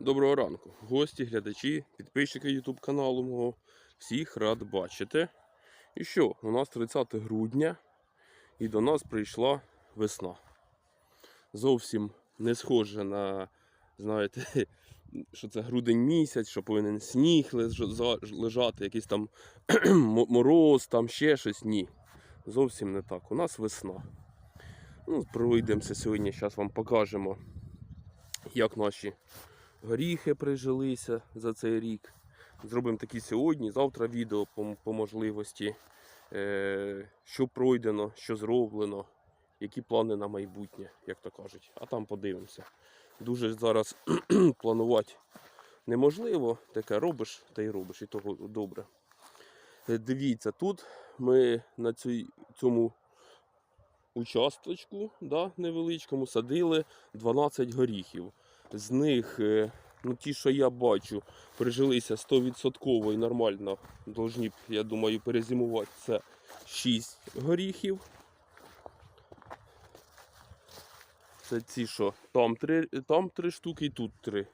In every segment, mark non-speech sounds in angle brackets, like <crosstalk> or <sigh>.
Доброго ранку, гості, глядачі, підписчики YouTube каналу мого. Всіх рад бачити. І що, у нас 30 грудня і до нас прийшла весна. Зовсім не схоже на, знаєте, <laughs> що це грудень місяць, що повинен сніг лежати, якийсь там <clears throat> мороз, там ще щось. Ні. Зовсім не так. У нас весна. Ну, пройдемося сьогодні, зараз вам покажемо, як наші горіхи прижилися за цей рік. Зробимо такі сьогодні, завтра відео по, по можливості, е, що пройдено, що зроблено, які плани на майбутнє, як то кажуть. А там подивимося. Дуже зараз <clears throat> планувати неможливо, таке робиш та й робиш, і того добре. Е, Дивіться, тут ми на цій, цьому участочку да, невеличкому садили 12 горіхів. З них, е, ну ті, що я бачу, прижилися 100% і нормально. Должні, я думаю, перезимувати. Це 6 горіхів. Це ці, що там 3, там 3 штуки і тут 3.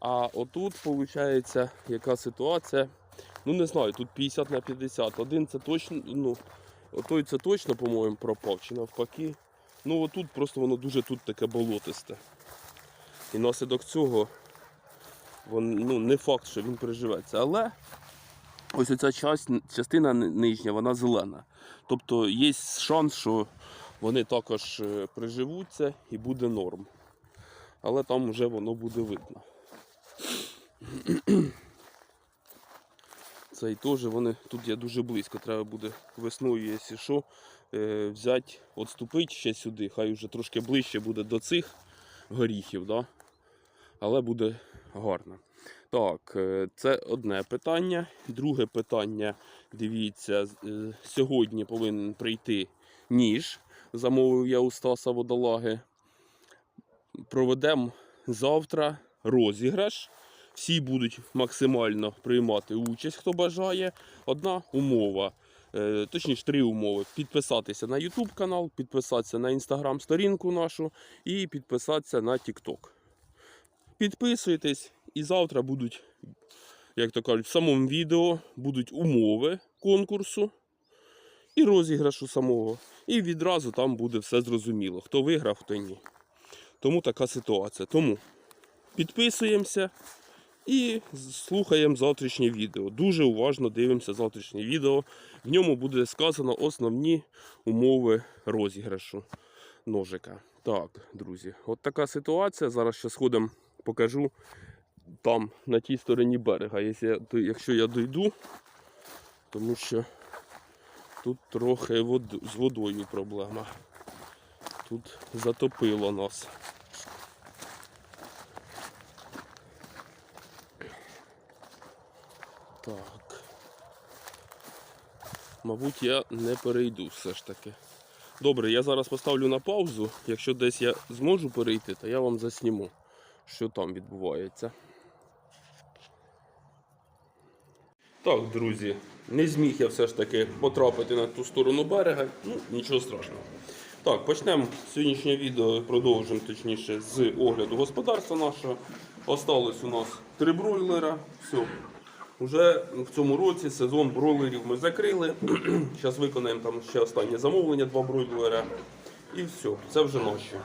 А отут, виходить, яка ситуація. Ну не знаю, тут 50 на 50. Один це точно, ну, отой це точно, по-моєму, пропав, чи навпаки. Ну отут просто воно дуже тут таке болотисте. І наслідок цього вон, ну, не факт, що він приживеться. Але ось ця частина нижня, вона зелена. Тобто є шанс, що вони також е, приживуться і буде норм. Але там вже воно буде видно. <clears throat> Це і теж вони тут є дуже близько. Треба буде весною, якщо що, е, взяти, відступити ще сюди. Хай вже трошки ближче буде до цих горіхів, да? Але буде гарно. Так, е, це одне питання. Друге питання, дивіться, е, сьогодні повинен прийти ніж. Замовив я у Стаса водолаги. Проведемо завтра розіграш. Всі будуть максимально приймати участь, хто бажає. Одна умова, е, точніше три умови: підписатися на YouTube канал, підписатися на Instagram сторінку нашу і підписатися на TikTok. Підписуйтесь, і завтра будуть, як то кажуть, в самому відео будуть умови конкурсу і розіграшу самого. І відразу там буде все зрозуміло, хто виграв, хто ні. Тому така ситуація. Тому підписуємося і слухаємо завтрашнє відео. Дуже уважно дивимося завтрашнє відео. В ньому буде сказано основні умови розіграшу ножика. Так, друзі, от така ситуація. Зараз ще сходимо, покажу там, на тій стороні берега, якщо я, дойду, тому що тут трохи вод, з водою проблема. Тут затопило нас. Так. Мабуть, я не перейду все ж таки. Добре, я зараз поставлю на паузу. Якщо десь я зможу перейти, то я вам засніму, що там відбувається. Так, друзі, не зміг я все ж таки потрапити на ту сторону берега. Ну, нічого страшного. Так, почнемо сьогоднішнє відео, продовжимо точніше з огляду господарства нашого. Осталось у нас три бройлера. Все. Уже в цьому році сезон бройлерів ми закрили. <clears throat> Зараз виконаємо там ще останнє замовлення, два бройлера. І все, це вже наші.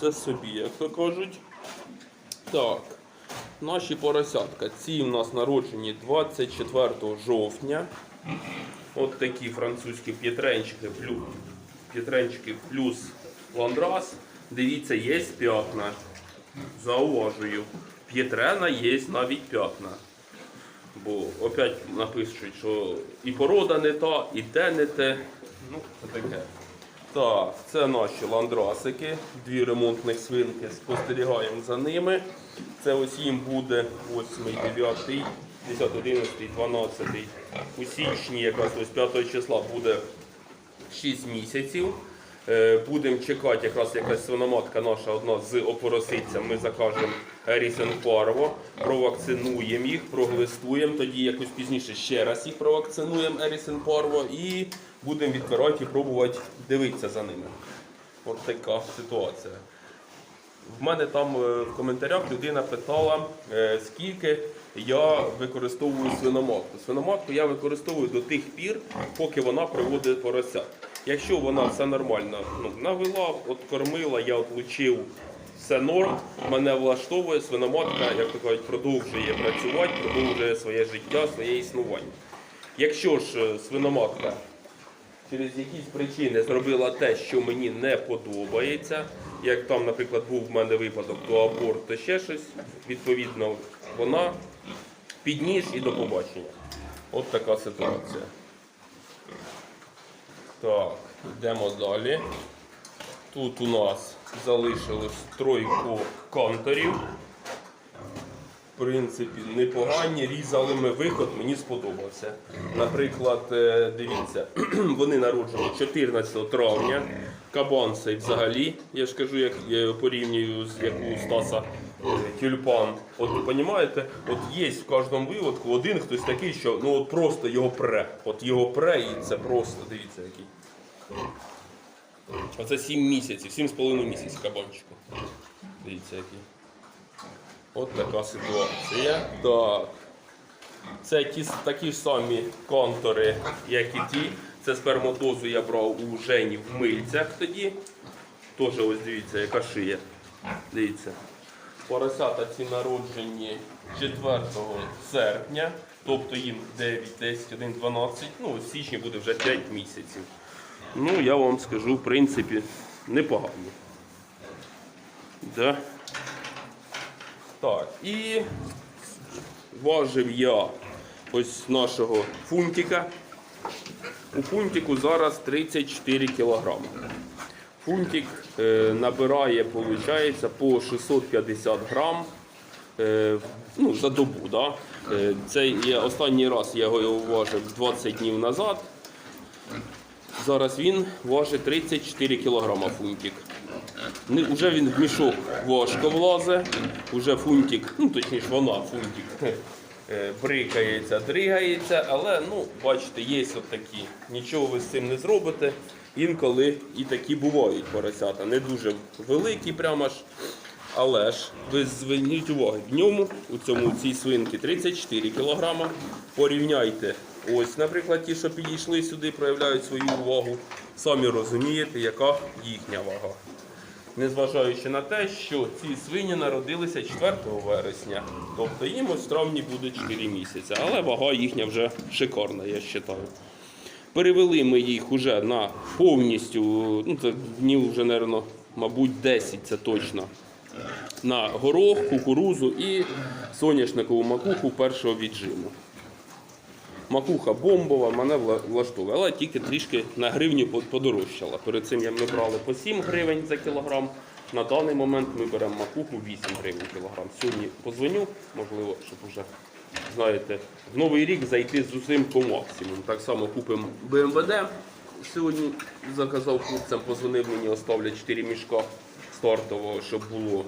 Це собі, як то кажуть. Так, наші поросятка. Ці в нас народжені 24 жовтня. От такі французькі п'єтренчики плюс, п'єтренчики плюс ландрас. Дивіться, є п'ятна. Зауважую. П'єтрена є навіть п'ятна. Бо опять напишуть, що і порода не та, і те не те. Ну, це таке. Так, це наші ландрасики, дві ремонтних свинки, спостерігаємо за ними. Це ось їм буде 8, 9, 10, 11, 12. У січні, якраз ось 5 числа буде 6 місяців. Е, Будемо чекати, якраз якась свиноматка наша одна з опоросиця. Ми закажемо Ерісен Парво, провакцинуємо їх, проглистуємо. Тоді якось пізніше ще раз їх провакцинуємо Ерісен Парво і будемо відбирати і пробувати дивитися за ними. От така ситуація. В мене там е, в коментарях людина питала, е, скільки я використовую свиноматку. Свиноматку я використовую до тих пір, поки вона приводить порося. Якщо вона все нормально ну, навела, от кормила, я отлучив, все норм, мене влаштовує, свиноматка, як то кажуть, продовжує працювати, продовжує своє життя, своє існування. Якщо ж е, свиноматка через якісь причини зробила те, що мені не подобається. Як там, наприклад, був в мене випадок, то аборт, то ще щось. Відповідно, вона підніж і до побачення. От така ситуація. Так, йдемо далі. Тут у нас залишилось тройку контурів. В принципі, непогані. Різали ми виход, мені сподобався. Наприклад, е, дивіться, <clears throat> вони народжені 14 травня. Кабан цей взагалі, я ж кажу, як я порівнюю з як у Стаса е, тюльпан. От ви розумієте, от є в кожному виводку один хтось такий, що ну от просто його пре. От його пре, і це просто, дивіться який. Оце 7 місяців, 7,5 місяців кабанчику. Дивіться який. От така ситуація. Так. Це ті, такі ж самі контури, як і ті. Це сперматозу я брав у Жені в мильцях тоді. Теж ось дивіться, яка шия. Дивіться. Поросята ці народжені 4 серпня, тобто їм 9, 10, 1, 12. Ну, в січні буде вже 5 місяців. Ну, я вам скажу, в принципі, непогано. Да. Так, і важив я ось нашого фунтика. У фунтику зараз 34 кілограми. Фунтик е, набирає, виходить, по 650 грам е, ну, за добу. Да? Е, це я, останній раз я його важив 20 днів назад. Зараз він важить 34 кілограма фунтик. Не, Уже він в мішок важко влазить, уже фунтик, ну точніше вона фунтик брикається, дригається, але ну, бачите, є от такі. Нічого ви з цим не зробите. Інколи і такі бувають поросята. Не дуже великі, прямо ж. Але ж ви зверніть увагу, в ньому у цьому цій свинці 34 кг. Порівняйте. Ось, наприклад, ті, що підійшли сюди, проявляють свою увагу. Самі розумієте, яка їхня вага. Незважаючи на те, що ці свині народилися 4 вересня, тобто їм ось в травні буде 4 місяці, але вага їхня вже шикарна, я вважаю. Перевели ми їх уже на повністю, ну це днів вже, мабуть, мабуть, 10 це точно. На горох, кукурузу і соняшникову макуху першого віджиму. Макуха бомбова, мене вла- влаштовує, але тільки трішки на гривню подорожчала. Перед цим ми брали по 7 гривень за кілограм. На даний момент ми беремо макуху 8 гривень кілограм. Сьогодні позвоню, можливо, щоб вже, знаєте, в новий рік зайти з усім по максимуму. Так само купимо БМВД. Сьогодні заказав хлопцям, позвонив мені, оставлять 4 мішка стартового, щоб було.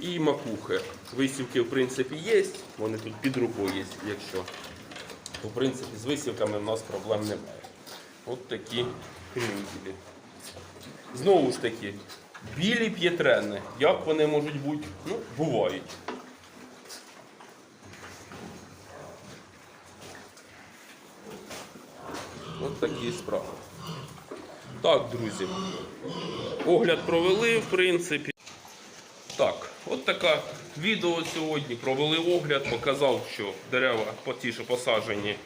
І макухи. Висівки, в принципі, є. Вони тут під рукою є, якщо. В принципі, з висівками в нас проблем немає. От такі крінкілі. Знову ж таки, білі п'єтрени. Як вони можуть бути? Ну, бувають. Такі справи. Так, друзі. Огляд провели, в принципі. Так, от таке відео сьогодні. Провели огляд, показав, що дерева по ті, що посаджені,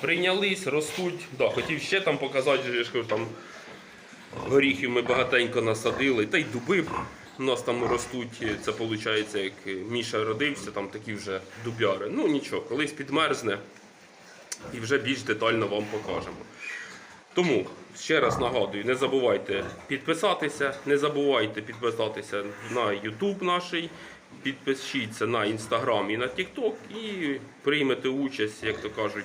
прийнялись, ростуть. Да, хотів ще там показати, кажу, там горіхів ми багатенько насадили, та й дуби у нас там ростуть. Це виходить, як Міша родився, там такі вже дубяри. Ну нічого, колись підмерзне і вже більш детально вам покажемо. Тому ще раз нагадую, не забувайте підписатися, не забувайте підписатися на YouTube наш, підпишіться на Instagram і на TikTok і приймете участь, як то кажуть,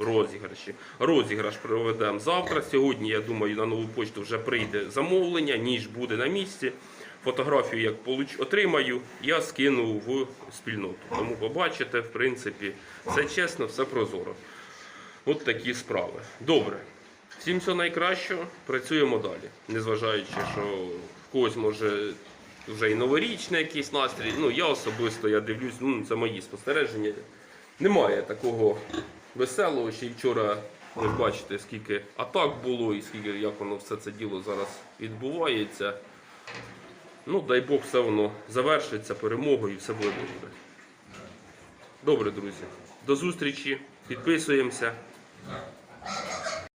у розіграші. Розіграш проведемо завтра. Сьогодні, я думаю, на нову почту вже прийде замовлення, ніж буде на місці. Фотографію, як отримаю, я скину в спільноту. Тому побачите, в принципі, все чесно, все прозоро. От такі справи. Добре. Всім всього найкращого, працюємо далі. Незважаючи, що в когось може вже і новорічний якийсь настрій. Ну, я особисто я дивлюсь, ну, це мої спостереження. Немає такого веселого, ще й вчора ви бачите, скільки атак було і скільки як воно все це діло зараз відбувається. Ну, дай Бог, все воно завершиться перемогою і все буде добре. Добре, друзі. До зустрічі. Підписуємося.